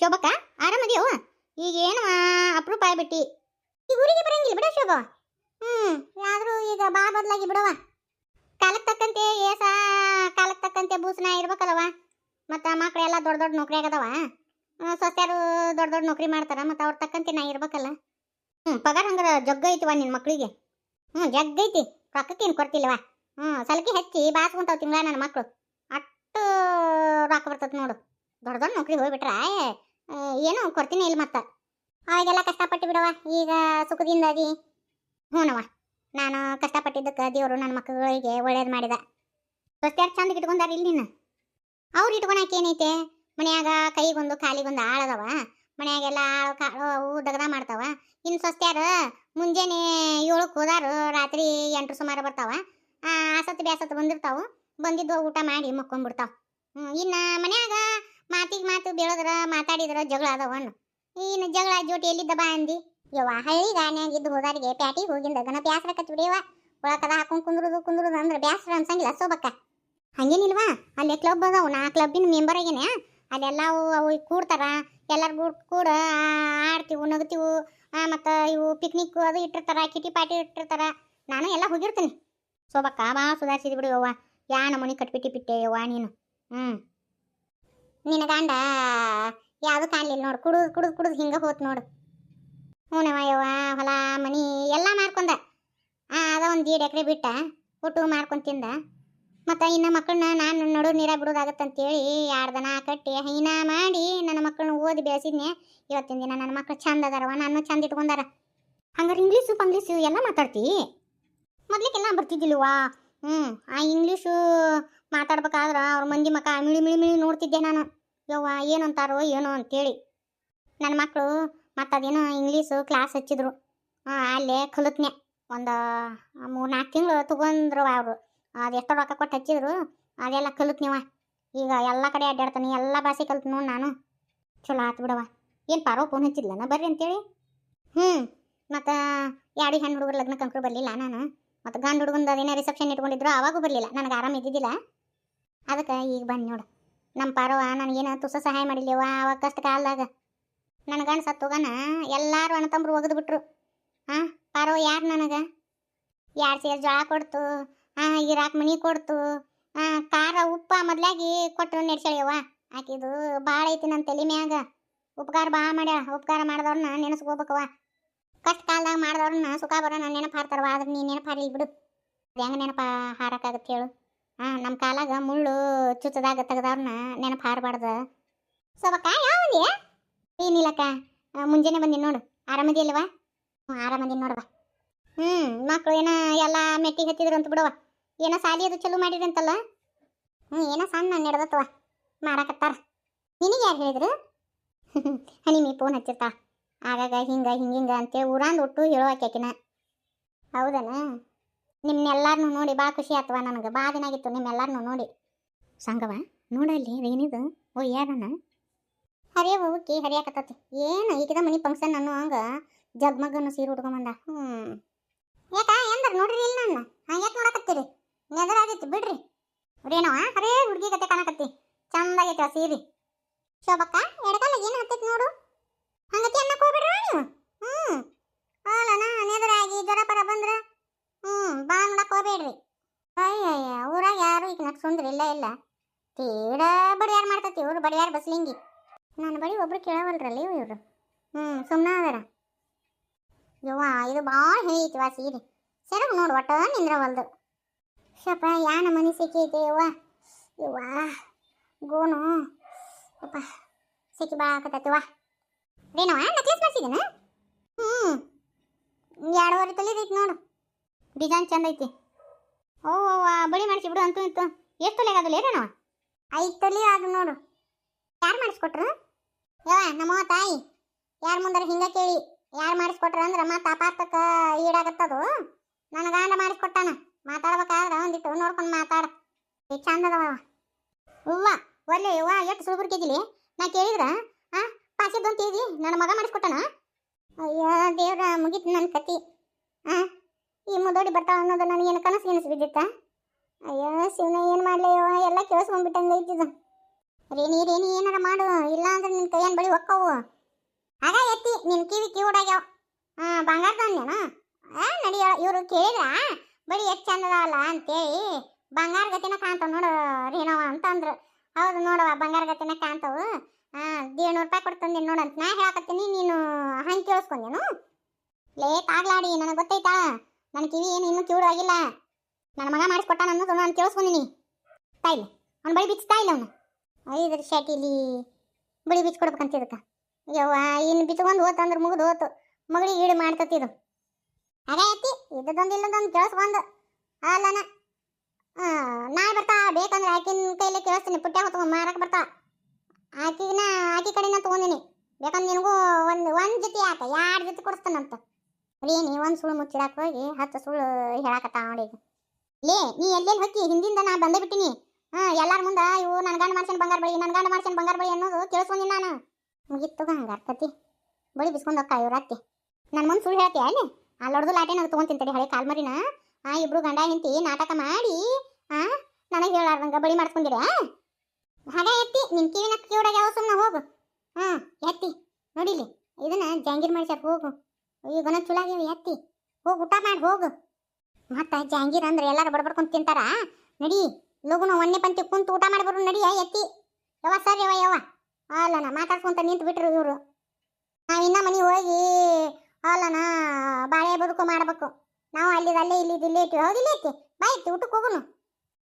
ಶೋಭಕ್ಕ? ಆರಾಮದಿಯವ ಈಗ ಏನು ಅಪರೂಪ ಆಗ್ಬಿಟ್ಟಿ. ಈಗ ಊರಿಗೆ ಬರಂಗಿಲ್ಲ ಬಿಡ ಶೋಭ. ಹ್ಮ್, ಆದ್ರೂ ಈಗ ಬಾ ಬದಲಾಗಿ ಬಿಡವ ಕಾಲಕ್ಕೆ ತಕ್ಕಂತೆ ಏಸ ಕಾಲಕ್ಕೆ ತಕ್ಕಂತೆ ಬೂಸನ ಇರ್ಬೇಕಲ್ಲವ ಮತ್ತು ಮಕ್ಕಳೆಲ್ಲ ದೊಡ್ಡ ದೊಡ್ಡ ನೌಕರಿ ಆಗದವ. ಸೊಸ್ಯಾರು ದೊಡ್ಡ ದೊಡ್ಡ ನೌಕರಿ ಮಾಡ್ತಾರ, ಮತ್ತು ಅವ್ರ ತಕ್ಕಂತೆ ನಾ ಇರ್ಬೇಕಲ್ಲ. ಹ್ಞೂ ಪಗಾರ ಹಂಗಾರ ಜಗ್ಗ ಐತಿವ ನಿನ್ನ ಮಕ್ಕಳಿಗೆ ಹ್ಞೂ ಜಗ್ಗ ಐತಿ. ರೊಕ್ಕಕ್ಕೇನು ಕೊಡ್ತಿಲ್ವ ಹ್ಞೂ ಸಲಕಿ ಹಚ್ಚಿ ಬಾಸ್ಕೊಂತಾವ ತಿಂಗಳ ನನ್ನ ಮಕ್ಕಳು ಅಷ್ಟು ರೊಕ್ಕ ಬರ್ತದ ನೋಡು. ದೊಡ್ಡ ದೊಡ್ಡ ನೌಕರಿ ಹೋಗ್ಬಿಟ್ರೆ ಏನೋ ಕೊಡ್ತೀನಿ ಇಲ್ಲ ಮತ್ತೆ. ಅವಾಗೆಲ್ಲ ಕಷ್ಟಪಟ್ಟು ಬಿಡವ ಈಗ ಸುಖದಿಂದಾಗಿ. ಹ್ಞೂನವ ನಾನು ಕಷ್ಟಪಟ್ಟಿದ್ದಕ್ಕೆ ದೇವರು ನನ್ನ ಮಕ್ಕಳಿಗೆ ಒಳ್ಳೇದು ಮಾಡಿದ. ಸೊಸ್ತ್ಯಾರು ಚಂದ ಇಟ್ಕೊಂಡಾರ ಇಲ್ಲಿ ನೀನು? ಅವ್ರು ಇಟ್ಕೊಳಕ್ಕೆ ಏನೈತೆ? ಮನ್ಯಾಗ ಕೈಗೊಂದು ಕಾಲಿಗೊಂದು ಆಳದವ ಮನ್ಯಾಗೆಲ್ಲ ಆಳು ಕಾಳು ಅವು ದಗದ ಮಾಡ್ತಾವ. ಇನ್ನು ಸೊಸ್ತ್ಯಾರು ಮುಂಜಾನೆ ಏಳಕ್ಕೆ ಹೋದಾರು, ರಾತ್ರಿ ಎಂಟು ಸುಮಾರು ಬರ್ತಾವ. ಆಸತ್ತು ಬ್ಯಾಸತ್ತು ಬಂದಿರ್ತಾವು. ಬಂದಿದ್ದು ಊಟ ಮಾಡಿ ಮಕ್ಕೊಂಡ್ಬಿಡ್ತಾವ ಇನ್ನು ಮನ್ಯಾಗ ಮಾತಿಗೆ ಮಾತು ಬೀಳದ್ರ ಮಾತಾಡಿದ್ರ ಜಗಳ ಅದಾವಣ್ಣು ಏನು ಜಗಳ ಜೋಟಿ ಎಲ್ಲಿದ್ದ ಬಾ ಅಂದಿ. ಯವ್ವ, ಹಳ್ಳಿ ಗಾನ್ಯಾಗ ಇದ್ದು ಹೋದಾರಿಗೆ ಪ್ಯಾಟಿಗೆ ಹೋಗಿಂದ ಗಣ ಬ್ಯಾಸ್ರ ಕತ್ ಬಿಡಿಯವ ಒಳಕದ ಹಾಕೊಂಡು ಕುಂದ್ರುದು ಕುಂದ್ರುದು ಅಂದ್ರೆ ಬ್ಯಾಸ್ರ ಅನ್ಸಂಗಿಲ್ಲ ಸೋಬಕ್ಕ. ಹಂಗೇನಿಲ್ವಾ? ಅಲ್ಲಿ ಕ್ಲಬ್ ಅದಾವು, ನಾ ಕ್ಲಬ್ಬಿನ ಮೆಂಬರ್ ಆಗೇನೆ. ಅಲ್ಲೆಲ್ಲ ಅವು ಕೂಡ್ತಾರ. ಎಲ್ಲಾರು ಕೂಡ ಕೂಡ ಆಡ್ತೀವು, ನಗ್ತೀವು. ಮತ್ತು ಇವು ಪಿಕ್ನಿಕ್ ಅದು ಇಟ್ಟಿರ್ತಾರ, ಕಿಟಿ ಪಾರ್ಟಿ ಇಟ್ಟಿರ್ತಾರ. ನಾನು ಎಲ್ಲ ಹೋಗಿರ್ತೀನಿ. ಸೋಬಕ್ಕ, ಬಾ ಸುಧಾರಿಸಿದ್ಬಿಡು ಯವ್ವ. ಯಾ ನಮೂನಿ ಕಟ್ಬಿಟ್ಟಿ ಬಿಟ್ಟೆ ಯವ್ವ ನೀನು. ಹ್ಞೂ ನಿನ್ನ ಗಂಡ ಯಾವುದು ಕಾಣಲಿಲ್ಲ ನೋಡು. ಕುಡಿದು ಕುಡಿದು ಕುಡಿದು ಹಿಂಗೆ ಹೋತ್ ನೋಡು. ಹ್ಞೂನವ ಯವ್ವ, ಹೊಲ, ಮನಿ ಎಲ್ಲ ಮಾರ್ಕೊಂಡ ಅದ ಒಂದು ದೀಡ್ ಎಕರೆ ಬಿಟ್ಟ. ಒಟ್ಟು ಮಾಡ್ಕೊಂಡು ತಿಂದ. ಮತ್ತು ಇನ್ನು ಮಕ್ಕಳನ್ನ ನಾನು ನಡು ನೀರ ಬಿಡೋದಾಗತ್ತಂತೇಳಿ ಎರಡು ಕಟ್ಟಿ ಹೈನ ಮಾಡಿ ನನ್ನ ಮಕ್ಕಳನ್ನ ಓದಿ ಬೆಳೆಸಿದ್ನೆ. ಇವತ್ತಿನ ದಿನ ನನ್ನ ಮಕ್ಕಳು ಚಂದ ಅದಾರವ ನಾನು ಚಂದ ಇಟ್ಕೊಂಡಾರ. ಹಂಗಾರೆ ಇಂಗ್ಲೀಷು, ಪಂಗ್ಲೀಷು ಎಲ್ಲ ಮಾತಾಡ್ತಿ? ಮೊದ್ಲಿಗೆಲ್ಲ ಬರ್ತಿದ್ದಿಲ್ವಾ ಹ್ಞೂ ಆ ಇಂಗ್ಲೀಷು ಮಾತಾಡ್ಬೇಕಾದ್ರೆ ಅವ್ರ ಮಂದಿ ಮಕ್ಕ ಮಿಳಿ ಮಿಳಿ ಮಿಳಿ ನೋಡ್ತಿದ್ದೆ ನಾನು. ಯವ್ವ ಏನು ಅಂತಾರೋ ಏನೋ ಅಂತೇಳಿ. ನನ್ನ ಮಕ್ಕಳು ಮತ್ತು ಅದೇನೋ ಇಂಗ್ಲೀಷು ಕ್ಲಾಸ್ ಹಚ್ಚಿದ್ರು ಅಲ್ಲೇ ಕಲಿತ್ನೆ. ಒಂದು ಮೂರು ನಾಲ್ಕು ತಿಂಗಳು ತಗೊಂಡ್ರು ಅವರು. ಅದು ಎಷ್ಟೋ ರೊಕ್ಕ ಕೊಟ್ಟು ಹಚ್ಚಿದ್ರು. ಅದೆಲ್ಲ ಕಲಿತ್ನಿವ. ಈಗ ಎಲ್ಲ ಕಡೆ ಅಡ್ಡಾಡ್ತಾನೆ ಎಲ್ಲ ಭಾಷೆ ಕಲ್ತು ನೋಡಿ ನಾನು. ಚಲೋ ಆತು ಬಿಡವ ಏನು ಪಾರೋ ಫೋನ್ ಹಚ್ಚಿದ್ಲನ ಬರ್ರಿ ಅಂತೇಳಿ. ಹ್ಞೂ ಮತ್ತು ಯಾಡಿ ಹೆಣ್ಣು ಹುಡುಗರು ಲಗ್ನ ಕಂಕ್ರು ಬರಲಿಲ್ಲ ನಾನು. ಮತ್ತು ಗಂಡು ಹುಡುಗಂದು ಅದೇನೋ ರಿಸೆಪ್ಷನ್ ಇಟ್ಕೊಂಡಿದ್ರು, ಅವಾಗೂ ಬರಲಿಲ್ಲ. ನನಗೆ ಆರಾಮ ಇದ್ದಿದ್ದಿಲ್ಲ. ಅದಕ್ಕೆ ಈಗ ಬಂದು ನೋಡು. ನಮ್ಮ ಪಾರವ ನನಗೇನು ತುಸ ಸಹಾಯ ಮಾಡಿಲ್ಲವ ಅವಾಗ ಕಷ್ಟ ಕಾಲದಾಗ. ನನ್ನ ಗಂಡ ಸತ್ತೋಗನ ಎಲ್ಲರೂ ಅಣ್ಣ ತಮ್ಮರು ಒಗೆದು ಬಿಟ್ರು. ಹಾಂ ಪಾರವ ಯಾರು ನನಗೆ? ಎರಡು ಸೇರು ಜೋಳ ಕೊಡ್ತು ಹಾಂ ಇರಾಕ್ ಮನಿ ಕೊಡ್ತು ಹಾಂ ಖಾರ ಉಪ್ಪ ಮೊದಲಾಗಿ ಕೊಟ್ಟು ನೆಡ್ಸ್ಯಾಳ್ಯವ ಆಕಿದು ಭಾಳ ಐತಿ ನನ್ನ ತಲೆ ಮ್ಯಾಗ. ಉಪಕಾರ ಭಾಳ ಮಾಡ್ಯಾಳ, ಉಪಕಾರ ಮಾಡಿದವ್ರನ್ನ ನೆನೆಸ್ಕೋಬೇಕವ ಕಷ್ಟ ಕಾಲದಾಗ ಮಾಡಿದವ್ರನ್ನ ಸುಖ ಬರೋಣ ನೆನಪು ಹಾರ್ತಾರವ ಆದ್ರೆ ನೀನು ನೆನಪು ಹಾರಿಲ್ಲ ಬಿಡು. ಹೆಂಗೆ ನೆನಪು ಹಾರಕ್ಕಾಗತ್ತೆ ಹೇಳು. ಹಾಂ ನಮ್ಮ ಕಾಲಾಗ ಮುಳ್ಳು ಚುಚ್ಚದಾಗ ತೆಗ್ದವ್ರನ್ನ ನೆನಪು ಹಾರಬಾರ್ದು. ಸೊಬಕ್ಕ ಯಾವಂದಿ ಏನಿಲ್ಲಕ್ಕ ಮುಂಜಾನೆ ಬಂದಿನಿ ನೋಡು. ಆರಾಮದಿ ಅಲ್ವಾ? ಹ್ಞೂ ಆರಾಮದೀನಿ ನೋಡವ ಹ್ಞೂ ಮಕ್ಕಳು ಏನೋ ಎಲ್ಲ ಮೆಟ್ಟಿಗೆ ಹತ್ತಿದ್ರು ಅಂತ ಬಿಡವ ಏನೋ ಸಾಲಿ ಅದು ಚಲೋ ಮಾಡಿರಿ ಅಂತಲ್ಲ? ಹ್ಞೂ ಏನೋ ಸಣ್ಣ ನಡೆದತ್ತವ ಮಾಡಾಕತ್ತಾರ ನಿನಗೆ ಯಾರು ಹೇಳಿದ್ರು? ಹನಿಮಿ ಫೋನ್ ಹಚ್ಚಿರ್ತಾ ಆಗಾಗ ಹಿಂಗ ಹಿಂಗ ಹಿಂಗ ಅಂತೇಳಿ ಊರಾಂದು ಒಟ್ಟು ಹೇಳುವಾಕ್ಯಾಕಿನ ಹೌದನ? ನಿಮ್ನೆಲ್ಲಾರನ್ನೂ ನೋಡಿ ಭಾಳ ಖುಷಿ ಆತವ ನನಗೆ? ಭಾಳ ದಿನ ಆಗಿತ್ತು ನಿಮ್ಮೆಲ್ಲಾರನ್ನೂ ನೋಡಿ. ಸಂಗವ ನೋಡಲ್ಲಿ ಏನಿದು? ಓ, ಯಾರನ? ಹರಿಯ ಹೋಗಿ ಹರಿಯಾಕತ್ತತಿ. ಏನು, ಈಗಿದ ಮನಿ ಫಂಕ್ಷನ್ ಅನ್ನು ಹಂಗ ಜಗ್ಮಗನ್ನು ಸೀರೆ ಉಟ್ಕೊಂಬಂದ. ಹ್ಞೂ ಯಾಕ ಎಂದ್ರ ನೋಡ್ರಿ ಇಲ್ಲ ನನ್ನ? ಹಾಂ, ಯಾಕೆ ನೋಡಕತ್ತೀರಿ? ನೆದರಾಗಿತ್ತು ಬಿಡ್ರಿ. ಅವ್ರೇನವ ಹರೇ ಹುಡುಗಿ ಕತೆ ಕಾಣಕತ್ತಿ. ಚಂದಾಗೈತೆ ಆ ಸೀರೆ. ಶೋಭಕ್ಕ ಎಡಕಾಲ ಏನು ಹತ್ತೈತಿ ನೋಡು? ಹಂಗತಿ ಅನ್ನಕ್ಕೆ ಹೋಗ್ಬಿಡ್ರಿ ನೀವು? ಹ್ಞೂ ಅಲ್ಲನ ನೆದರಾಗಿ ಜ್ವರ ಪರ ಬಂದ್ರ ಹ್ಞೂ ಬಾ ನೋಡಕ್ಕೆ ಹೋಗ್ಬೇಡ್ರಿ ಅಯ್ಯಯ್ಯ ಊರಾಗ ಈಗ ಇಲ್ಲ ಇಲ್ಲ. ತೀಡ ಬಡಿಯಾರ್ ಮಾಡ್ತತಿ ಇವ್ರು, ಬಡಿಯಾರ್ ಬಸ್ಲಿಂಗಿ. ನನ್ನ ಬಳಿ ಒಬ್ರು ಕೇಳವಲ್ರಲ್ಲ ಇವರು. ಹ್ಞೂ ಸುಮ್ಮನೆ ಅದರ. ಯವ್ವ, ಇದು ಭಾಳ ಹೇಳೈತಿವ ಸೀರೆ. ಸೆರಗ್ ನೋಡು ಒಟ್ಟ ನಿಂದ್ರವಲ್ದು. ಶಪ ಯಾನ ಮನೆ ಸಿಕ್ಕೈತೆ ಯವ್ವ? ಯವ್ವ ಗೋನು ಅಪ್ಪ ಸಿಕ್ಕಿ ಭಾಳ ಆಕತ್ತೈತಿವ ರೇನವ ನೆಕ್ಲೆಸ್ ಮಾಡ್ಸಿದೇನ? ಹ್ಞೂ ತಲೆ ತೊಲಿದೈತಿ ನೋಡು. ಡಿಸೈನ್ ಚಂದ ಐತಿ. ಓ ಬಳಿ ಮಾಡಿಸಿ ಬಿಡು ಅಂತೂ ಇತ್ತು. ಎಷ್ಟು ತೊಲೆ ಏನೋ ಐದು ತೊಲಿ ಆಗ ನೋಡು. ಯಾರು ಮಾಡಿಸ್ಕೊಟ್ರು? ಯವ ನಮ್ಮ ತಾಯಿ. ಯಾರ ಮುಂದಾರ ಹಿಂಗೆ ಕೇಳಿ, ಯಾರು ಮಾಡಿಸ್ಕೊಟ್ರ ಅಂದ್ರೆ ಮತ್ತೆ ಅಪಾರ್ಥಕ್ಕ ಈಡಾಗತ್ತದು ನನ್ನ ಗಂಡ ಮಾಡಿಸ್ಕೊಟ್ಟಾನ. ಮಾತಾಡ್ಬೇಕಾದ್ರೆ ಒಂದಿಟ್ಟು ನೋಡ್ಕೊಂಡು ಮಾತಾಡ. ಈಗ ಚಂದದವ ಹೂವ ಒಳ್ಳೆ ಯವ್ವ ಎಷ್ಟು ಸುಳ್ಬುರ್ಕಿದಿಲಿ ನಾ ಕೇಳಿದ್ರ, ಆ, ಪಾಸಿದ್ದು ಅಂತ ಇದಿ ನನ್ನ ಮಗ ಮಾಡಿಸ್ಕೊಟ್ಟಾನ? ಅಯ್ಯೋ, ದೇವ್ರ ಮುಗೀತು ನನ್ನ ಕತಿ. ಆ, ಈ ಮುದೋಡಿ ಬರ್ತಾವ ಅನ್ನೋದು ನನಗೇನು ಕನಸು ಗಿನಸು ಬಿದ್ದಿತ್ತ ಅಯ್ಯೋ ಶಿವನ ಏನು ಮಾಡ್ಲಿ ಯವ್ವ ಎಲ್ಲ ಕೇಳಿಸ್ಕೊಂಡ್ಬಿಟ್ಟಂಗೆ ಐತಿದು ರೇಣಿ ರೇಣಿ, ಏನಾರ ಮಾಡು. ಇಲ್ಲ ಅಂದ್ರೆ ನಿನ್ನ ಕೈಯನ್ ಬಳಿ ಹೊಕ್ಕವು. ಆಗ ಎತ್ತಿ ನಿನ್ನ ಕಿವಿ ಕಿವಿಡಾಗ್ಯಾವ ಹಾಂ ಬಂಗಾರದ ಅಂದೇನು ಆ ನಡಿಯ ಇವರು ಕೇಳಿದ್ರ? ಬಳಿ ಎಷ್ಟು ಚಂದ ಅಲ್ಲ ಅಂತೇಳಿ. ಬಂಗಾರ ಗತಿನ ಕಾಣ್ತಾವ ನೋಡು ರೇಣವ ಅಂತಂದ್ರು ಹೌದು ನೋಡವ ಬಂಗಾರ ಗತಿನ ಕಾಣ್ತಾವು. ಹಾಂ, ಏಳ್ನೂರು ರೂಪಾಯಿ ಕೊಡ್ತಂದೆ ಅಂತ ನಾ ಹೇಳಕತ್ತೀನಿ. ನೀನು ಹಂಗೆ ಕೇಳಿಸ್ಕೊಂಡೇನು ಲೇಟ್ ಆಗ್ಲಾಡಿ ನನಗೆ ಗೊತ್ತೈತಾ? ನನ್ನ ಕಿವಿ ಏನು ಇನ್ನೂ ಕಿವಿಡು ಆಗಿಲ್ಲ. ನನ್ನ ಮಗ ಮಾಡಿಸ್ಕೊಟ್ಟ ಅನ್ನೋದು ನಾನು ಕೇಳಿಸ್ಕೊಂಡಿನಿ ತಾಯಿಲ್ಲ ಅವ್ನು ಬಳಿ ಬಿಚ್ಚ ತಾಯಿಲ್ಲ ಅವನು. ಐದರ ಶಾಟಿಲಿ ಬಳಿ ಬಿಚ್ಚ ಇದಕ್ಕೆ. ಯವ್ವ, ಇನ್ನು ಬಿಚ್ಕೊಂಡು ಹೋತಂದ್ರೆ ಮುಗಿದು ಹೋತು. ಮಗಳಿಗೆ ಈಡು ಮಾಡ್ತತಿ ಇದು. ಹಾಗೆ ಐತಿ ಇದ್ದದೊಂದು ಇಲ್ಲದೊಂದು ಕೇಳಿಸ್ಕೊಂಡು. ಅಲ್ಲನ ನಾಳೆ ಬರ್ತಾ, ಬೇಕಂದ್ರೆ ಆಕಿನ ಕೈಲೇ ಕೇಳಿಸ್ತೀನಿ. ಪುಟ್ಟ ಹೊತ್ತು ಮಾರಕ್ಕೆ ಬರ್ತಾ. ಆಕಿನ, ಆಕಿ ಕಡೆನ ತೊಗೊಂಡಿನಿ. ಬೇಕಂದ್ರೆ ನಿನಗೂ ಒಂದು ಒಂದು ಜೊತೆ ಯಾಕೆ ಎರಡು ಜೊತೆ ಕೊಡಿಸ್ತಾನಂತ. ರೀ ಒಂದು ಸುಳ್ಳು ಮುಚ್ಚಿಡಕ್ಕೆ ಹೋಗಿ ಹತ್ತು ಸುಳ್ಳು ಹೇಳಕತ್ತ ನೋಡಿ ಲೇ, ನೀ ಎಲ್ಲೆಲ್ಲಿ ಹೊಕ್ಕಿ? ಹಿಂದಿಂದ ನಾ ಬಂದೇ ಬಿಟ್ಟಿನಿ ಹಾ, ಎಲ್ಲಾರ ಮುಂದ, ಇವು ನನ್ನ ಗಂಡ ಮಾಡ್ಸೇನ್ ಬಂಗಾರ ಬಳಿ ನನ್ನ ಗಂಡ ಮಾಡ್ಸೇನ್ ಬಂಗಾರ ಬಳಿ ಅನ್ನೋದು ಕೇಳಿಸ್ಕೊಂಡಿನಿ ನಾನು. ಮುಗಿತ್ತು ಹಂಗಾರ ಕತಿ ಬಳಿ ಬಿಸ್ಕೊಂಡು ಹೋಗ್ತಾ ಇವ್ರ ಅತ್ತಿ. ನನ್ನ ಮುಂದೆ ಸುಳ್ಳು ಹೇಳ್ತೀಯ ಅಲ್ಲಿ? ಅಲ್ಲಿ ಹೊಡೆದು ಲಾಟೆ ನನಗೆ ತೊಗೊಂತೀನಿ ಹಳೆ ಕಾಲ್ಮರಿನ. ಆ ಇಬ್ರು ಗಂಡ ಹೆಂಡತಿ ನಾಟಕ ಮಾಡಿ, ಆ, ನನಗೆ ಹೇಳಾರ್ದಂಗ ಬಳಿ ಮಾಡಿಸ್ಕೊಂಡಿರ ಹಾಗೆ ಎತ್ತಿ, ನಿನ್ ಕಿವಿನ ಕಿವಿಡಾಗ ಯಾವ ಸುಮ್ಮನೆ ಹೋಗು. ಹಾ, ಎತ್ತಿ ನೋಡಿಲಿ ಇದನ್ನ ಜಾಂಗೀರ್ ಮಾಡ್ಸ್ಯಾರ ಹೋಗು. ಈಗ ಚುಲಾಗ್ಯಾವ ಎತ್ತಿ. ಹೋಗಿ ಊಟ ಮಾಡಿ, ಹೋಗು. ಮತ್ತ ಜಹಾಂಗೀರ್ ಅಂದ್ರೆ ಎಲ್ಲಾರು ಬಡ್ಬಡ್ಕೊಂಡ್ ತಿಂತಾರ? ನಡಿ, ಲಗುನ ಒಣ್ಣೆ ಪಂತಿ ಕುಂತು ಊಟ ಮಾಡಿ ಬರು, ನಡಿ ಎತ್ತಿ. ಯವ ಸರ್ ಯವ ಯವ ಅಲ್ಲನ ಮಾತಾಡ್ಕೊಂತ ನಿಂತು ಬಿಟ್ರು ಇವರು. ನಾವಿನ್ನ ಮನೆಗೆ ಹೋಗಿ ಅಲ್ಲನ ಬಾಳೆ ಬದುಕು ಮಾಡಬೇಕು. ನಾವು ಅಲ್ಲಿ ಅಲ್ಲೇ ಇಲ್ಲಿ ಇಲ್ಲೇ ಹೌದು ಹೌದಿಲ್ಲ ಐತಿ ಐತಿ ಊಟಕ್ಕೆ ಹೋಗುನು.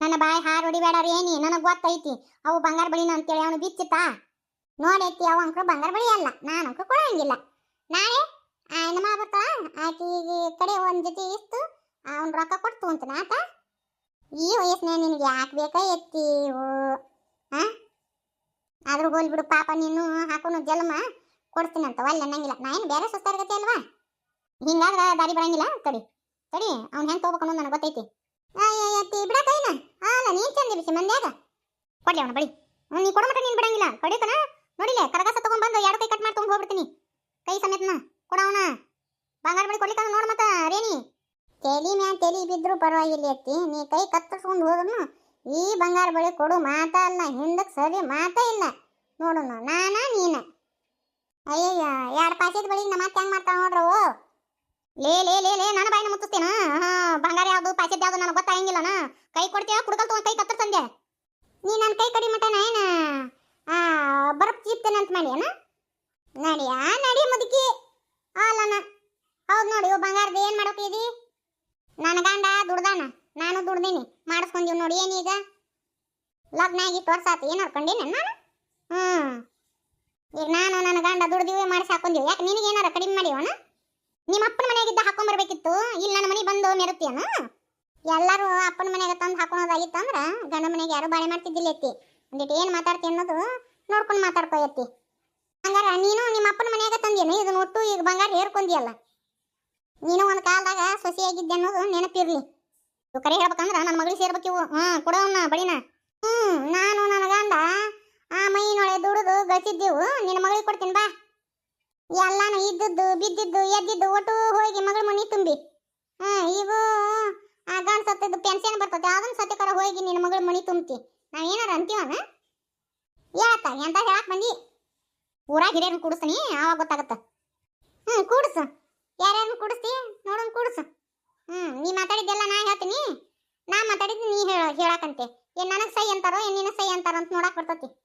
ನನ್ನ ಬಾಯಿ ಹಾರು ಹೊಡಿಬೇಡವ್ರು ಏನಿ? ನನಗೆ ಗೊತ್ತೈತಿ. ಅವು ಬಂಗಾರ ಬಳಿನ ಅಂತೇಳಿ ಅವನು ಬಿಚ್ಚಿತ್ತ? ನೋಡೈತಿ ಅವ ಅಂಕರು ಬಂಗಾರ ಬಳಿ ಅಲ್ಲ. ನಾನು ಅಂಕರು ಕೊಡಂಗಿಲ್ಲ. ನಾಳೆ ಆಯ್ನ ಮಾ ಬರ್ತಾಳ ಆಕಿಗೆ ಕಡೆ ಒಂದ್ ಜೊತೆ ಇಸ್ತು ಅವ್ನ ರೊಕ್ಕ ಕೊಡ್ತು ಅಂತ ಆತ ಈ ವಯಸ್ಸಿನ ನಿನಗೆ ಯಾಕೆ ಬೇಕಾ ಎತ್ತಿ ಹಾ ಆದ್ರೂ ಹೋಲ್ ಬಿಡು, ಪಾಪ ನೀನು ಹಾಕೋನು ಜಲ್ಮ. ಕೊಡ್ತೀನಿ ಅಂತ. ಒಲ್ಲೆ ಅನ್ನಂಗಿಲ್ಲ. ನಾ ಏನು ಬೇರೆ ಸುಸ್ತಾರ್ಗತ್ತೆ ಅಲ್ವಾ? ಹಿಂಗಾದ್ರೆ ದಾರಿ ಬರಂಗಿಲ್ಲ? ತಡಿ. ತಡಿ, ಅವ್ನು ಹೆಂಗೆ ತಗೋಬೇಕು ಅನ್ನೋದು ನನಗೆ ಗೊತ್ತೈತಿ. ಅಯ್ಯತ್ತಿ ಬಿಡ ಕೈನ. ಅಲ್ಲ, ನೀನ್ ಚಂದ ಬಿಸಿ ಮಂದ್ಯಾಗ. ಕೊಡ್ಲಿ ಬಳಿ. ನೀ ಕೊಡ ಮಟ್ಟ ನೀನ್ ಬಿಡಂಗಿಲ್ಲ. ಕಡಿತನ ನೋಡಿಲೆ, ಕರಗಾಸ ತಗೊಂಡ್ ಬಂದು ಎರಡು ಕೈ ಕಟ್ ಮಾಡಿ ತಗೊಂಡ್ ಹೋಗ್ಬಿಡ್ತೀನಿ. ಕೈ ಸಮೇತನ. ಕೊಡವನ ಬಂಗಾರ ಬಳಿ ಕೊಡ್ಲಿಕ್ಕ ನೋಡಿ ಮತ್ತ, ರೇಣಿ. ತೆಲಿ ಮ್ಯಾಲ ತೆಲಿ ಬಿದ್ದರೂ ಪರವಾಗಿಲ್ಲ ಅತ್ತಿ. ನೀ ಕೈ ಕತ್ತರಿಸ್ಕೊಂಡು ಹೋದ್ರು ಈ ಬಂಗಾರ ಬಳಿ ಕೊಡು ಮಾತಾ ಅಲ್ಲ ಹಿಂದಕ್ಕೆ ಸರಿ ಮಾತಾ ಇಲ್ಲ. ನೋಡು ನಾನ ನೀನ? ಅಯ್ಯಯ್ಯ ಎರಡು ಪಾಸಿದ ಬಳಿ ನಮ್ಮ ಮತ್ತೆ ಹೆಂಗ್ ಮಾಡ್ತಾವ ನೋಡ್ರವು ಲೇ ಲೇ ಲೇ ಲೇ ನಾನು ಬಾಯಿನ ಮುತ್ತಿಸ್ತೇನ? ಬಂಗಾರ ಯಾವ್ದು ಪಾಸಿದ ಯಾವ್ದು ನನಗೆ ಗೊತ್ತಾಗಂಗಿಲ್ಲನ? ಕೈ ಕೊಡ್ತೀಯ ಕುಡ್ಕಲ್ ತಗೊಂಡ್ ಕೈ ಕತ್ತರ್ ತಂದೆ? ನೀ ನನ್ನ ಕೈ ಕಡಿ ಮಟನ ಏನ? ಆ, ಬರಪ್ ಚೀಪ್ತೇನೆ ಅಂತ ಮಾಡಿ ಏನ ನಡಿಯಾ ನಡಿ ಮುದುಕಿ. ಅಲ್ಲನ, ಹೌದು ನೋಡಿ ಬಂಗಾರದ ಏನು ಮಾಡಬೇಕಿದಿ ನನ್ನ ಗಂಡ ದುಡ್ದಾನ, ನಾನು ದುಡ್ದೀನಿ. ಮಾಡಿಸ್ಕೊಂಡಿವ್ ನೋಡಿ, ಏನೀಗ? ಲಗ್ನ ಆಗಿ ತೋರ್ಸಾತು ಏನು ಅನ್ಕೊಂಡೇನೆ ನಾನು? ಹ್ಮ್. ಈಗ ನಾನು ನನ್ನ ಗಂಡ ದುಡ್ದಿವಿ, ಮಾಡಿಸಿ ಹಾಕೊಂಡೀವಿ ಯಾಕೆ ನಿನಗೆ ಏನಾರ ಕಡಿಮೆ ಮಾಡಿವನ ನಿಮ್ಮ ಅಪ್ಪನ ಮನೆಯಾಗಿದ್ದ ಹಾಕೊಂಬರ್ಬೇಕಿತ್ತು ಇಲ್ಲಿ ನನ್ನ ಮನೆ ಬಂದು ಮೆರುತ್ತೀಯನ ಎಲ್ಲರೂ ಅಪ್ಪನ ಮನೆಗೆ ತಂದು ಹಾಕೊಳೋದಾಗಿತ್ತು ಅಂದ್ರ ಗಂಡ ಮನೆಗೆ ಯಾರು ಬಾಳೆ ಮಾಡ್ತಿದ್ದಿಲ್ಲ ಎತ್ತಿ. ಒಂದಿಟ್ಟು ಏನು ಮಾತಾಡ್ತಿ ಅನ್ನೋದು ನೋಡ್ಕೊಂಡು ಮಾತಾಡ್ಕೋ ಎತ್ತಿ. ಹಂಗಾರ ನೀನು ನಿಮ್ಮ ಅಪ್ಪನ ಮನೆಯಾಗ ತಂದೇನು ಇದನ್ನ ಒಟ್ಟು ಈಗ ಬಂಗಾರ ಹೇರ್ಕೊಂದಿಯಲ್ಲ ನೀನು ಒಂದು ಕಾಲದಾಗ ಸೊಸೆಯಾಗಿದ್ದೆ ಅನ್ನೋದು ನೆನಪಿರ್ಲಿ. ಇವು ಕರೆ ಹೇಳ್ಬೇಕಂದ್ರ ನನ್ನ ಮಗಳಿಗೆ ಸೇರ್ಬೇಕು ಇವು. ಹ್ಞೂ ಕೊಡೋಣ ಬಡಿನ ಹ್ಞೂ ನಾನು ನನ್ನ ಗಂಡ ಆ ಮೈನೊಳೆ ದುಡಿದು ಗಳಿಸಿದ್ದೆವು. ನಿನ್ನ ಮಗಳಿಗೆ ಕೊಡ್ತೀನಿ ಬಾ. ಎಲ್ಲಾನು ಇದ್ದದ್ದು, ಬಿದ್ದಿದ್ದು, ಎದ್ದಿದ್ದು ಒಟ್ಟು ಹೋಗಿ ಮಗಳ ಮನಿ ತುಂಬಿ. ಹ್ಞೂ ಈಗ ಆ ಗಂಡ ಸತ್ತದ್ದು ಪೆನ್ಷನ್ ಬರ್ತದೆ. ಅದನ್ನ ಸತ್ಯಕರ ಹೋಗಿ ನಿನ್ನ ಮಗಳ ಮನೆ ತುಂಬ್ತಿ. ನಾವು ಏನಾರ ಅಂತೀವನ ಯಾಕ? ಎಂತ ಹೇಳಕ್ ಬಂದಿ? ಊರಾಗ ಹಿರಿಯರನ್ನ ಕೂಡಿಸ್ತೀನಿ ಆವಾಗ ಗೊತ್ತಾಗತ್ತ. ಹ್ಞೂ ಕೂಡಿಸು. ಯಾರ್ಯಾರನ್ನ ಕೂಡಿಸ್ತಿ? ನೋಡೋಣ ಕೂಡಿಸು. ಹ್ಮ್, ನೀ ಮಾತಾಡಿದ್ದೆಲ್ಲ ನಾ ಹೇಳ್ತೀನಿ. ನಾ ಮಾತಾಡಿದ್ದು ನೀ ಹೇಳ ಹೇಳಕಂತೆ. ಏನ್ ನನಗೆ ಸೈ ಅಂತಾರೋ, ಏನ್ ನಿನ್ನ ಸೈ ಅಂತಾರೋ ಅಂತ ನೋಡಕ್ ಬರ್ತತಿ.